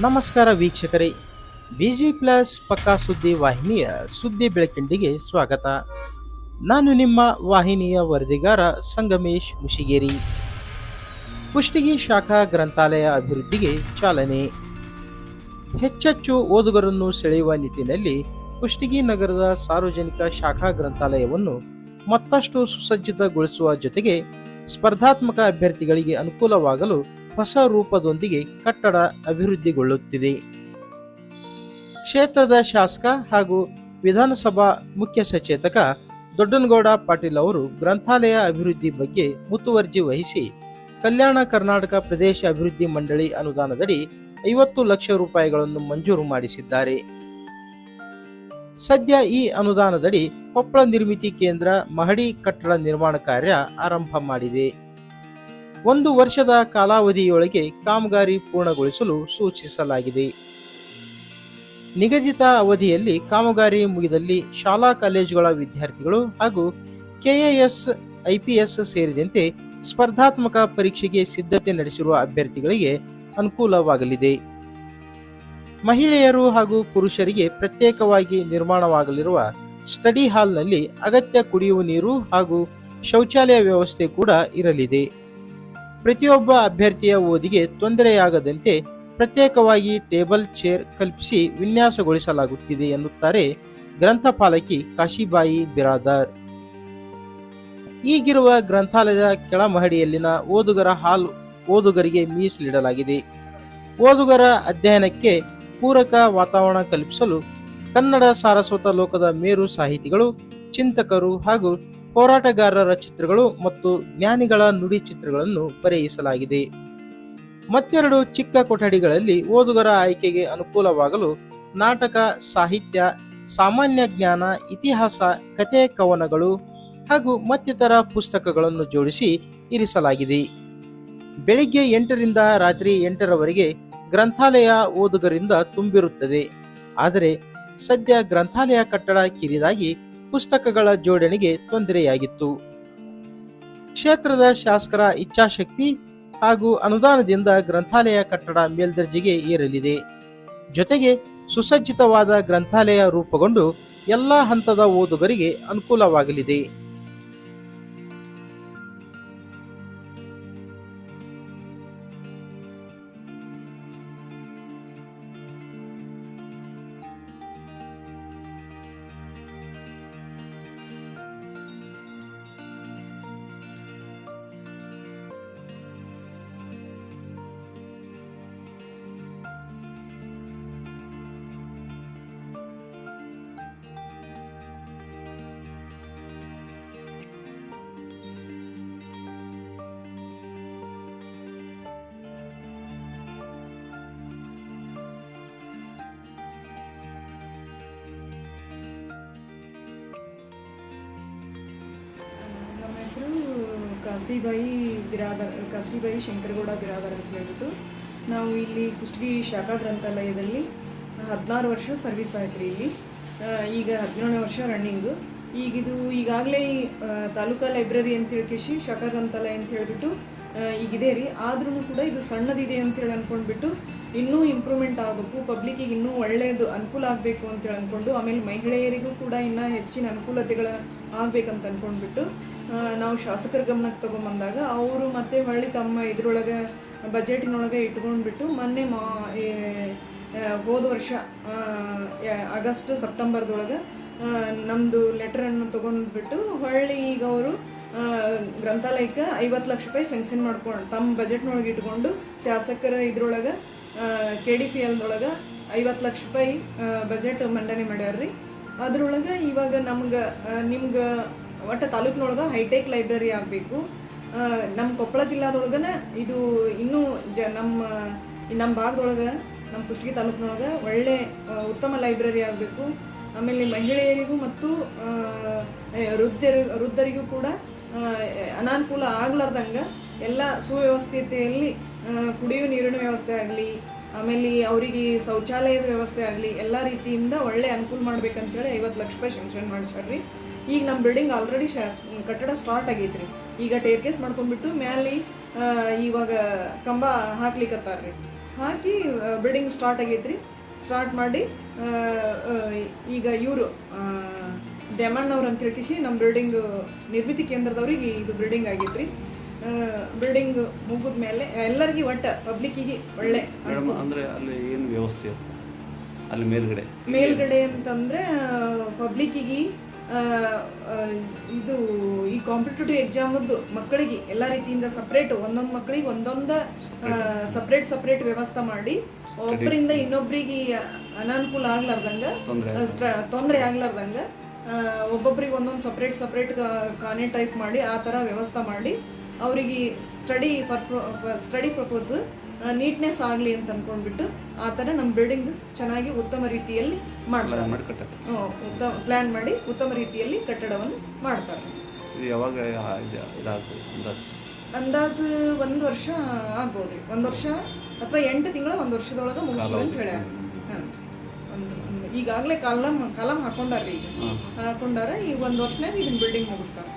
ನಮಸ್ಕಾರ ವೀಕ್ಷಕರೇ. Busy plus ಪಕ್ಕಾ ಸುದ್ದಿ ವಾಹಿನಿಯ ಸುದ್ದಿ ಬೆಳಕಿಂಡಿಗೆ ಸ್ವಾಗತ. ನಾನು ನಿಮ್ಮ ವಾಹಿನಿಯ ವರದಿಗಾರ ಸಂಗಮೇಶ್ ಮುಷಿಗೇರಿ. ಕುಷ್ಟಗಿ ಶಾಖಾ ಗ್ರಂಥಾಲಯ ಅಭಿವೃದ್ಧಿಗೆ ಚಾಲನೆ. ಹೆಚ್ಚೆಚ್ಚು ಓದುಗರನ್ನು ಸೆಳೆಯುವ ನಿಟ್ಟಿನಲ್ಲಿ ಕುಷ್ಟಗಿ ನಗರದ ಸಾರ್ವಜನಿಕ ಶಾಖಾ ಗ್ರಂಥಾಲಯವನ್ನು ಮತ್ತಷ್ಟು ಸುಸಜ್ಜಿತಗೊಳಿಸುವ ಜೊತೆಗೆ ಸ್ಪರ್ಧಾತ್ಮಕ ಅಭ್ಯರ್ಥಿಗಳಿಗೆ ಅನುಕೂಲವಾಗಲು ಹೊಸ ರೂಪದೊಂದಿಗೆ ಕಟ್ಟಡ ಅಭಿವೃದ್ಧಿಗೊಳ್ಳುತ್ತಿದೆ. ಕ್ಷೇತ್ರದ ಶಾಸಕ ಹಾಗೂ ವಿಧಾನಸಭಾ ಮುಖ್ಯ ಸಚೇತಕ ದೊಡ್ಡನಗೌಡ ಪಾಟೀಲ್ ಅವರು ಗ್ರಂಥಾಲಯ ಅಭಿವೃದ್ಧಿ ಬಗ್ಗೆ ಮುತುವರ್ಜಿ ವಹಿಸಿ ಕಲ್ಯಾಣ ಕರ್ನಾಟಕ ಪ್ರದೇಶ ಅಭಿವೃದ್ಧಿ ಮಂಡಳಿ ಅನುದಾನದಡಿ ಐವತ್ತು ಲಕ್ಷ ರೂಪಾಯಿಗಳನ್ನು ಮಂಜೂರು ಮಾಡಿಸಿದ್ದಾರೆ. ಸದ್ಯ ಈ ಅನುದಾನದಡಿ ಕೊಪ್ಪಳ ನಿರ್ಮಿತಿ ಕೇಂದ್ರ ಮಹಡಿ ಕಟ್ಟಡ ನಿರ್ಮಾಣ ಕಾರ್ಯ ಆರಂಭ ಮಾಡಿದೆ. ಒಂದು ವರ್ಷದ ಕಾಲಾವಧಿಯೊಳಗೆ ಕಾಮಗಾರಿ ಪೂರ್ಣಗೊಳಿಸಲು ಸೂಚಿಸಲಾಗಿದೆ. ನಿಗದಿತ ಅವಧಿಯಲ್ಲಿ ಕಾಮಗಾರಿ ಮುಗಿದಲ್ಲಿ ಶಾಲಾ ಕಾಲೇಜುಗಳ ವಿದ್ಯಾರ್ಥಿಗಳು ಹಾಗೂ ಕೆಎಎಸ್, ಐಪಿಎಸ್ ಸೇರಿದಂತೆ ಸ್ಪರ್ಧಾತ್ಮಕ ಪರೀಕ್ಷೆಗೆ ಸಿದ್ಧತೆ ನಡೆಸಿರುವ ಅಭ್ಯರ್ಥಿಗಳಿಗೆ ಅನುಕೂಲವಾಗಲಿದೆ. ಮಹಿಳೆಯರು ಹಾಗೂ ಪುರುಷರಿಗೆ ಪ್ರತ್ಯೇಕವಾಗಿ ನಿರ್ಮಾಣವಾಗಲಿರುವ ಸ್ಟಡಿ ಹಾಲ್ನಲ್ಲಿ ಅಗತ್ಯ ಕುಡಿಯುವ ನೀರು ಹಾಗೂ ಶೌಚಾಲಯ ವ್ಯವಸ್ಥೆ ಕೂಡ ಇರಲಿದೆ. ಪ್ರತಿಯೊಬ್ಬ ಅಭ್ಯರ್ಥಿಯ ಓದಿಗೆ ತೊಂದರೆಯಾಗದಂತೆ ಪ್ರತ್ಯೇಕವಾಗಿ ಟೇಬಲ್, ಚೇರ್ ಕಲ್ಪಿಸಿ ವಿನ್ಯಾಸಗೊಳಿಸಲಾಗುತ್ತಿದೆ ಎನ್ನುತ್ತಾರೆ ಗ್ರಂಥಪಾಲಕಿ ಕಾಶಿಬಾಯಿ ಬಿರಾದಾರ್. ಈಗಿರುವ ಗ್ರಂಥಾಲಯದ ಕೆಳಮಹಡಿಯಲ್ಲಿನ ಓದುಗರ ಹಾಲ್ ಓದುಗರಿಗೆ ಮೀಸಲಿಡಲಾಗಿದೆ. ಓದುಗರ ಅಧ್ಯಯನಕ್ಕೆ ಪೂರಕ ವಾತಾವರಣ ಕಲ್ಪಿಸಲು ಕನ್ನಡ ಸಾರಸ್ವತ ಲೋಕದ ಮೇರು ಸಾಹಿತಿಗಳು, ಚಿಂತಕರು ಹಾಗೂ ಹೋರಾಟಗಾರರ ಚಿತ್ರಗಳು ಮತ್ತು ಜ್ಞಾನಿಗಳ ನುಡಿ ಚಿತ್ರಗಳನ್ನು ಬರೆಯಿಸಲಾಗಿದೆ ಮತ್ತೆರಡು ಚಿಕ್ಕ ಕೊಠಡಿಗಳಲ್ಲಿ ಓದುಗರ ಆಯ್ಕೆಗೆ ಅನುಕೂಲವಾಗಲು ನಾಟಕ, ಸಾಹಿತ್ಯ, ಸಾಮಾನ್ಯ ಜ್ಞಾನ, ಇತಿಹಾಸ, ಕಥೆ, ಕವನಗಳು ಹಾಗೂ ಮತ್ತಿತರ ಪುಸ್ತಕಗಳನ್ನು ಜೋಡಿಸಿ ಇರಿಸಲಾಗಿದೆ. ಬೆಳಿಗ್ಗೆ ಎಂಟರಿಂದ ರಾತ್ರಿ ಎಂಟರವರೆಗೆ ಗ್ರಂಥಾಲಯ ಓದುಗರಿಂದ ತುಂಬಿರುತ್ತದೆ. ಆದರೆ ಸದ್ಯ ಗ್ರಂಥಾಲಯ ಕಟ್ಟಡ ಕಿರಿದಾಗಿ ಪುಸ್ತಕಗಳ ಜೋಡಣೆಗೆ ತೊಂದರೆಯಾಗಿತ್ತು. ಕ್ಷೇತ್ರದ ಶಾಸಕರ ಇಚ್ಛಾಶಕ್ತಿ ಹಾಗೂ ಅನುದಾನದಿಂದ ಗ್ರಂಥಾಲಯ ಕಟ್ಟಡ ಮೇಲ್ದರ್ಜೆಗೆ ಏರಲಿದೆ. ಜೊತೆಗೆ ಸುಸಜ್ಜಿತವಾದ ಗ್ರಂಥಾಲಯ ರೂಪುಗೊಂಡು ಎಲ್ಲ ಹಂತದ ಓದುಗರಿಗೆ ಅನುಕೂಲವಾಗಲಿದೆ. ಕಾಸಿಬಾಯಿ ಬಿರಾದರ್ ಕಾಸಿಬಾಯಿ ಶಂಕರಗೌಡ ಬಿರಾದರ್ ಅಂತ ಹೇಳ್ಬಿಟ್ಟು ನಾವು ಇಲ್ಲಿ ಕುಷ್ಟಗಿ ಶಾಖಾ ಗ್ರಂಥಾಲಯದಲ್ಲಿ ಹದಿನಾರು ವರ್ಷ ಸರ್ವಿಸ್ ಆಯ್ತು ರೀ ಇಲ್ಲಿ ಈಗ ಹದಿನೇಳನೇ ವರ್ಷ ರನ್ನಿಂಗು ಈಗಿದು ಈಗಾಗಲೇ ತಾಲೂಕಾ ಲೈಬ್ರರಿ ಅಂತ ಹೇಳ್ಕೇಶಿ, ಶಾಖಾ ಗ್ರಂಥಾಲಯ ಅಂತ ಹೇಳಿಬಿಟ್ಟು ಈಗಿದೆ ರೀ. ಆದ್ರೂ ಕೂಡ ಇದು ಸಣ್ಣದಿದೆ ಅಂತೇಳಿ ಅಂದ್ಕೊಂಡ್ಬಿಟ್ಟು ಇನ್ನೂ ಇಂಪ್ರೂವ್ಮೆಂಟ್ ಆಗಬೇಕು ಪಬ್ಲಿಕ್ಕಿಗೆ ಇನ್ನೂ ಒಳ್ಳೆಯದು ಅನುಕೂಲ ಆಗಬೇಕು ಅಂತೇಳಿ ಅಂದ್ಕೊಂಡು ಆಮೇಲೆ ಮಹಿಳೆಯರಿಗೂ ಕೂಡ ಇನ್ನೂ ಹೆಚ್ಚಿನ ಅನುಕೂಲತೆಗಳ ಆಗಬೇಕಂತ ಅಂದ್ಕೊಂಡ್ಬಿಟ್ಟು ನಾವು ಶಾಸಕರ ಗಮನಕ್ಕೆ ತೊಗೊಂಬಂದಾಗ ಅವರು ಮತ್ತೆ ಹೊಳ್ಳಿ ತಮ್ಮ ಇದ್ರೊಳಗೆ, ಬಜೆಟಿನೊಳಗೆ ಇಟ್ಕೊಂಡ್ಬಿಟ್ಟು ಮೊನ್ನೆ ಮಾ ಹೋದ ವರ್ಷ ಆಗಸ್ಟ್, ಸೆಪ್ಟೆಂಬರ್ದೊಳಗೆ ನಮ್ಮದು ಲೆಟ್ರನ್ನು ತೊಗೊಂಡ್ಬಿಟ್ಟು ಹೊಳ್ಳಿ ಈಗ ಅವರು ಗ್ರಂಥಾಲಯಕ್ಕೆ ಐವತ್ತು ಲಕ್ಷ ರೂಪಾಯಿ ಸ್ಯಾಂಕ್ಷನ್ ಮಾಡ್ಕೊಂಡು, ತಮ್ಮ ಬಜೆಟ್ನೊಳಗೆ ಇಟ್ಕೊಂಡು ಶಾಸಕರ ಇದ್ರೊಳಗೆ ಕೆ ಡಿ ಪಿ ಎಲ್ದೊಳಗೆ ಐವತ್ತು ಲಕ್ಷ ರೂಪಾಯಿ ಬಜೆಟ್ ಮಂಡನೆ ಮಾಡ್ಯಾರ್ರಿ. ಅದರೊಳಗೆ ಇವಾಗ ನಮ್ಗೆ ನಿಮ್ಗೆ ಒಟ್ಟು ತಾಲೂಕಿನೊಳಗೆ ಹೈಟೆಕ್ ಲೈಬ್ರರಿ ಆಗಬೇಕು. ನಮ್ಮ ಕೊಪ್ಪಳ ಜಿಲ್ಲಾದೊಳಗನ ಇದು ಇನ್ನೂ ಜ ನಮ್ಮ ನಮ್ಮ ಭಾಗದೊಳಗೆ ನಮ್ಮ ಕುಷ್ಟಗಿ ತಾಲೂಕಿನೊಳಗೆ ಒಳ್ಳೆ ಉತ್ತಮ ಲೈಬ್ರರಿ ಆಗಬೇಕು. ಆಮೇಲೆ ಮಹಿಳೆಯರಿಗೂ ಮತ್ತು ವೃದ್ಧರು ವೃದ್ಧರಿಗೂ ಕೂಡ ಅನಾನುಕೂಲ ಆಗ್ಲಾರ್ದಂಗೆ ಎಲ್ಲ ಸುವ್ಯವಸ್ಥಿತೆಯಲ್ಲಿ ಆ, ಕುಡಿಯುವ ನೀರಿನ ವ್ಯವಸ್ಥೆ ಆಗಲಿ ಆಮೇಲೆ ಅವರಿಗೆ ಶೌಚಾಲಯದ ವ್ಯವಸ್ಥೆ ಆಗಲಿ, ಎಲ್ಲ ರೀತಿಯಿಂದ ಒಳ್ಳೆ ಅನುಕೂಲ ಮಾಡ್ಬೇಕಂತೇಳಿ ಐವತ್ತು ಲಕ್ಷ ರೂಪಾಯಿ ಶಂಕ್ಷನ್ ಮಾಡಿಸ್ಯಾರ್ರಿ. ಈಗ ನಮ್ಮ ಬಿಲ್ಡಿಂಗ್ ಆಲ್ರೆಡಿ ಶ, ಕಟ್ಟಡ ಸ್ಟಾರ್ಟ್ ಆಗೈತ್ರಿ. ಈಗ ಟೇರ್ ಕೇಸ್ ಮಾಡ್ಕೊಂಡ್ಬಿಟ್ಟು ಮ್ಯಾಲೆ ಇವಾಗ ಕಂಬ ಹಾಕ್ಲಿಕ್ಕತ್ತಾರ್ರಿ ಹಾಕಿ ಬಿಲ್ಡಿಂಗ್ ಸ್ಟಾರ್ಟ್ ಆಗೈತ್ರಿ. ಸ್ಟಾರ್ಟ್ ಮಾಡಿ ಈಗ ಇವರು ಡ್ಯಾಮಣ್ಣವ್ರು ಅಂತ ಹೇಳ್ಕಿಸಿ ನಮ್ಮ ಬಿಲ್ಡಿಂಗ್ ನಿರ್ಮಿತಿ ಕೇಂದ್ರದವ್ರಿಗೆ ಇದು ಬಿಲ್ಡಿಂಗ್ ಆಗೈತ್ರಿ. ಬಿಲ್ಡಿಂಗ್ ಮುಗಿದ ಮೇಲೆ ಎಲ್ಲರಿಗೂ ಒಟ್ಟ ಪಬ್ಲಿಕ್ಕಿಗೆ ಒಳ್ಳೆ ಮೇಡಮ್ ಅಂದ್ರೆ ಅಲ್ಲಿ ಏನು ವ್ಯವಸ್ಥೆ? ಅಲ್ಲಿ ಮೇಲ್ಗಡೆ? ಮೇಲ್ಗಡೆ ಅಂತಂದ್ರೆ ಪಬ್ಲಿಕ್ಕಿಗೆ ಇದು ಈ ಕಾಂಪಿಟೇಟಿವ್ ಎಕ್ಸಾಮದ್ದು ಮಕ್ಕಳಿಗೆ ಎಲ್ಲ ರೀತಿಯಿಂದ ಸಪ್ರೇಟ್ ಒಂದೊಂದು ಮಕ್ಕಳಿಗೆ ಒಂದೊಂದು ಸಪ್ರೇಟ್ ಸಪ್ರೇಟ್ ವ್ಯವಸ್ಥೆ ಮಾಡಿ ಒಬ್ಬರಿಂದ ಇನ್ನೊಬ್ರಿಗೆ ಅನಾನುಕೂಲ ಆಗ್ಲಾರ್ದಂಗ ತೊಂದರೆ ಆಗ್ಲಾರ್ದಂಗ. ಒಬ್ಬೊಬ್ರಿಗೆ ಒಂದೊಂದು ಸಪ್ರೇಟ್ ಸಪ್ರೇಟ್ ಕಾನೆ ಟೈಪ್ ಮಾಡಿ ಆ ಥರ ವ್ಯವಸ್ಥೆ ಮಾಡಿ ಅವರಿಗೆ study for study purpose neatness ಆಗಲಿ ಅಂತ ಅಂದ್ಕೊಂಡ್ಬಿಟ್ಟು ಆ ಥರ ನಮ್ಮ ಬಿಲ್ಡಿಂಗ್ ಚೆನ್ನಾಗಿ ಉತ್ತಮ ರೀತಿಯಲ್ಲಿ ಮಾಡ್ತಾರೆ. ಮಾಡಿ ಉತ್ತಮ ಪ್ಲ್ಯಾನ್ ಮಾಡಿ ಉತ್ತಮ ರೀತಿಯಲ್ಲಿ ಕಟ್ಟಡವನ್ನು ಮಾಡ್ತಾರೆ. ಯಾವಾಗ ಅಂದಾಜು? ಒಂದು ವರ್ಷ ಆಗ್ಬೋದು. ರೀ ಒಂದು ವರ್ಷ ಅಥವಾ ಎಂಟು ತಿಂಗಳ ಒಂದು ವರ್ಷದೊಳಗೆ ಮುಗಿಸ್ತೀವಿ ಅಂತ ಹೇಳ್ಯಾರ. ಈಗಾಗಲೇ ಕಾಲಮ್ ಕಾಲಂ ಹಾಕೊಂಡಾರ್ರಿ ಈಗ ಹಾಕೊಂಡಾರ ಈಗ ಒಂದು ವರ್ಷನಾಗ ಇದನ್ನ ಬಿಲ್ಡಿಂಗ್ ಮುಗಿಸ್ತಾರೆ.